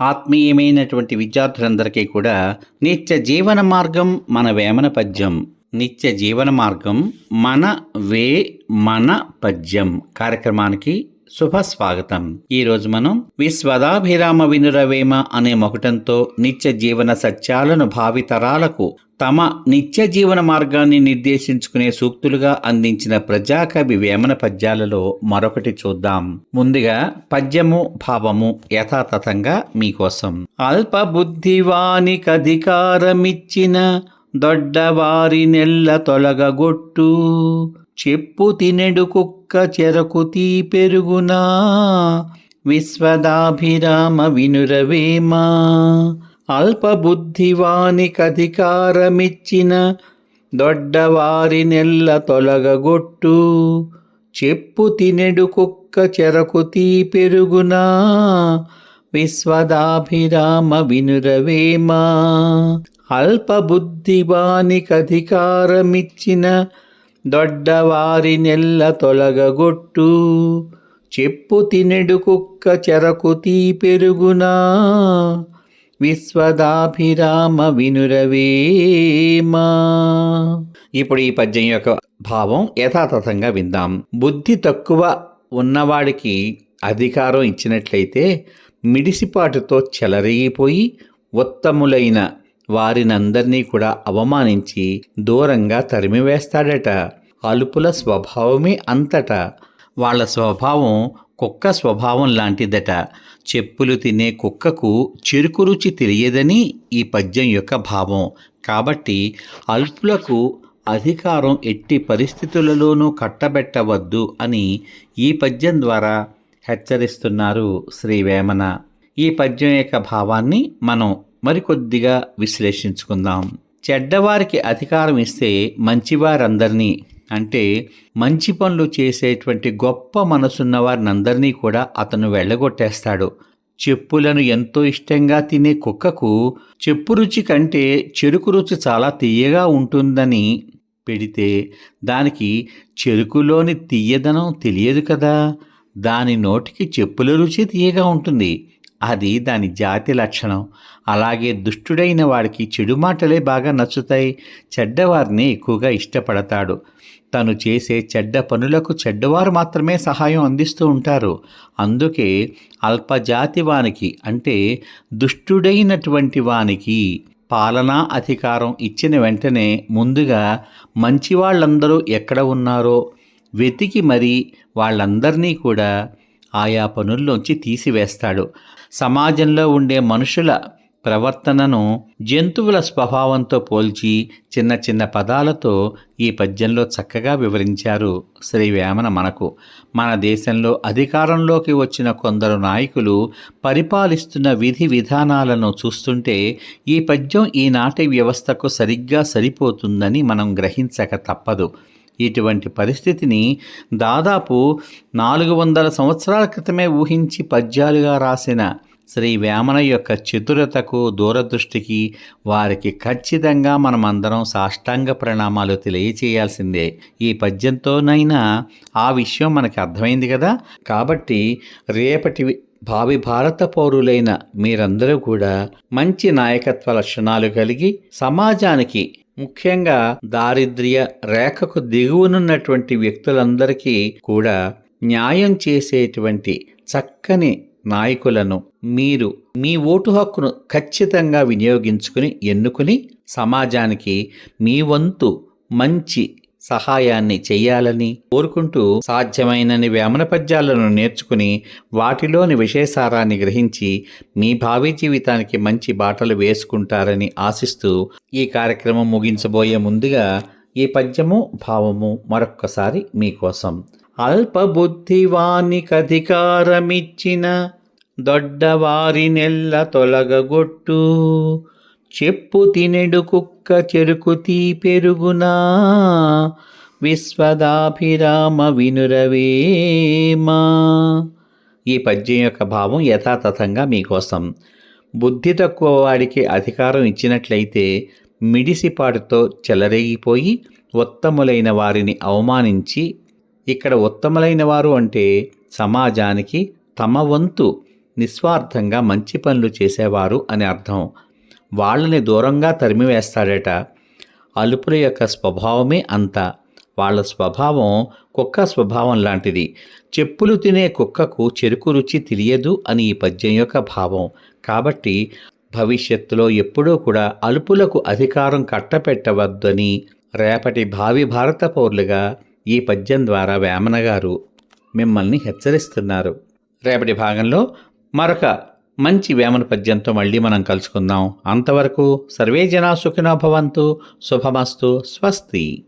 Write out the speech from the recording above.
ఆత్మీయమైనటువంటి విద్యార్థులందరికీ కూడా నిత్య జీవన మార్గం మన వేమన పద్యం. నిత్య జీవన మార్గం మన వే మన పద్యం. కార్యక్రమానికి శుభ స్వాగతం ఈరోజు మనం విశ్వదాభిరామ వినురవేమ అనే మొకటంతో నిత్య జీవన సత్యాలను భావితరాలకు తమ నిత్య జీవన మార్గాన్ని నిర్దేశించుకునే సూక్తులుగా అందించిన ప్రజాకవి వేమన పద్యాలలో మరొకటి చూద్దాం. ముందుగా పద్యము భావము యథాతథంగా మీకోసం. అల్ప బుద్ధివానికధికారమిచ్చిన దొడ్డవారి నెల్ల తొలగగొట్టు చెప్పు తినెడు కుక్క చెరకు తీ పెరుగునా? విశ్వదాభిరామ వినురవేమా? అల్పబుద్ధివానికధికారమిచ్చిన అధికారమిచ్చిన నెల్ల తొలగగొట్టు. చెప్పు తినెడు కుక్క చెరకు తీ పెరుగునా? విశ్వదాభిరామ వినురవేమా? అల్పబుద్ధివానికధికారమిచ్చిన దొడ్డవారి నెల్ల తొలగగొట్టు. చెప్పు తినెడు కుక్క చెరకు తీ పెరుగునా. విశ్వదాభిరామ వినురవేమా. ఇప్పుడు ఈ పద్యం యొక్క భావం యథాతథంగా విందాం. బుద్ధి తక్కువ ఉన్నవాడికి అధికారం ఇచ్చినట్లయితే మిడిసిపాటుతో చెలరిగిపోయి ఉత్తములైన వారినందరినీ కూడా అవమానించి దూరంగా తరిమివేస్తాడట. అలుపుల స్వభావమే అంతట. వాళ్ళ స్వభావం కుక్క స్వభావం లాంటిదట. చెప్పులు తినే కుక్కకు చెరుకు రుచి తెలియదని ఈ పద్యం యొక్క భావం. కాబట్టి అల్పులకు అధికారం ఎట్టి పరిస్థితులలోనూ కట్టబెట్టవద్దు అని ఈ పద్యం ద్వారా హెచ్చరిస్తున్నారు శ్రీ వేమన ఈ పద్యం యొక్క భావాన్ని మనం మరికొద్దిగా విశ్లేషించుకుందాం. చెడ్డవారికి అధికారం ఇస్తే మంచివారందరినీ అంటే మంచి పనులు చేసేటువంటి గొప్ప మనసున్న వారినందరినీ కూడా అతను వెళ్ళగొట్టేస్తాడు. చెప్పులను ఎంతో ఇష్టంగా తినే కుక్కకు చెప్పు రుచి కంటే చెరుకు రుచి చాలా తీయగా ఉంటుందని పెడితే దానికి చెరుకులోని తీయదనం తెలియదు కదా. దాని నోటికి చెప్పుల రుచి తీయగా ఉంటుంది. అది దాని జాతి లక్షణం. అలాగే దుష్టుడైన వాడికి చెడు మాటలే బాగా నచ్చుతాయి. చెడ్డవారిని ఎక్కువగా ఇష్టపడతాడు. తను చేసే చెడ్డ పనులకు చెడ్డవారు మాత్రమే సహాయం అందిస్తూ ఉంటారు. అందుకే అల్పజాతి వానికి అంటే దుష్టుడైనటువంటి వానికి పాలనా అధికారం ఇచ్చిన వెంటనే ముందుగా మంచి వాళ్ళందరూ ఎక్కడ ఉన్నారో వెతికి మరీ వాళ్ళందరినీ కూడా ఆయా పనుల్లోంచి తీసివేస్తాడు. సమాజంలో ఉండే మనుషుల ప్రవర్తనను జంతువుల స్వభావంతో పోల్చి చిన్న చిన్న పదాలతో ఈ పద్యంలో చక్కగా వివరించారు శ్రీ వేమన మనకు. మన దేశంలో అధికారంలోకి వచ్చిన కొందరు నాయకులు పరిపాలిస్తున్న విధి విధానాలను చూస్తుంటే ఈ పద్యం ఈనాటి వ్యవస్థకు సరిగ్గా సరిపోతుందని మనం గ్రహించక తప్పదు. ఇటువంటి పరిస్థితిని దాదాపు నాలుగు వందల సంవత్సరాల క్రితమే ఊహించి పద్యాలుగా రాసిన శ్రీ వేమన యొక్క చతురతకు దూరదృష్టికి వారికి ఖచ్చితంగా మనమందరం సాష్టాంగ ప్రణామాలు తెలియచేయాల్సిందే. ఈ పద్యంతోనైనా ఆ విషయం మనకి అర్థమైంది కదా? కాబట్టి రేపటి భావి భారత పౌరులైన మీరందరూ కూడా మంచి నాయకత్వ లక్షణాలు కలిగి సమాజానికి ముఖ్యంగా దారిద్ర్య రేఖకు దిగువనున్నటువంటి వ్యక్తులందరికీ కూడా న్యాయం చేసేటువంటి చక్కని నాయకులను మీరు మీ ఓటు హక్కును ఖచ్చితంగా వినియోగించుకుని ఎన్నుకుని సమాజానికి మీ వంతు మంచి సహాయాన్ని చెయ్యాలని కోరుకుంటూ సాధ్యమైనని వేమన పద్యాలను నేర్చుకుని వాటిలోని విశేషారాన్ని గ్రహించి మీ భావి జీవితానికి మంచి బాటలు వేసుకుంటారని ఆశిస్తూ ఈ కార్యక్రమం ముగించబోయే ముందుగా ఈ పద్యము భావము మరొక్కసారి మీకోసం. అల్పబుద్ధివానికధికారమిచ్చిన దొడ్డవారి నెల్ల తొలగగొట్టు చెప్పు తినెడు కుక్క చెరుకు తీ పెరుగునా? విశ్వదాభిరామ వినురవేమా? ఈ పద్యం యొక్క భావం యథాతథంగా మీకోసం. బుద్ధి తక్కువ వాడికి అధికారం ఇచ్చినట్లయితే మిడిసిపాటుతో చెలరేగిపోయి ఉత్తములైన వారిని అవమానించి ఇక్కడ ఉత్తములైన వారు అంటే సమాజానికి తమ వంతు నిస్వార్థంగా మంచి పనులు చేసేవారు అని అర్థం. వాళ్ళని దూరంగా తరిమివేస్తాడట. అలుపుల యొక్క స్వభావమే అంత. వాళ్ళ స్వభావం కుక్క స్వభావం లాంటిది. చెప్పులు తినే కుక్కకు చెరుకు రుచి తెలియదు అని ఈ పద్యం యొక్క భావం. కాబట్టి భవిష్యత్తులో ఎప్పుడూ కూడా అలుపులకు అధికారం కట్టపెట్టవద్దని రేపటి భావి భారత పౌరులుగా ఈ పద్యం ద్వారా వేమన గారు మిమ్మల్ని హెచ్చరిస్తున్నారు. రేపటి భాగంలో మరొక మంచి వేమన పద్యంతో మళ్ళీ మనం కలుసుకుందాం. అంతవరకు సర్వే జనా సుఖినో భవంతు. శుభమస్తు. స్వస్తి.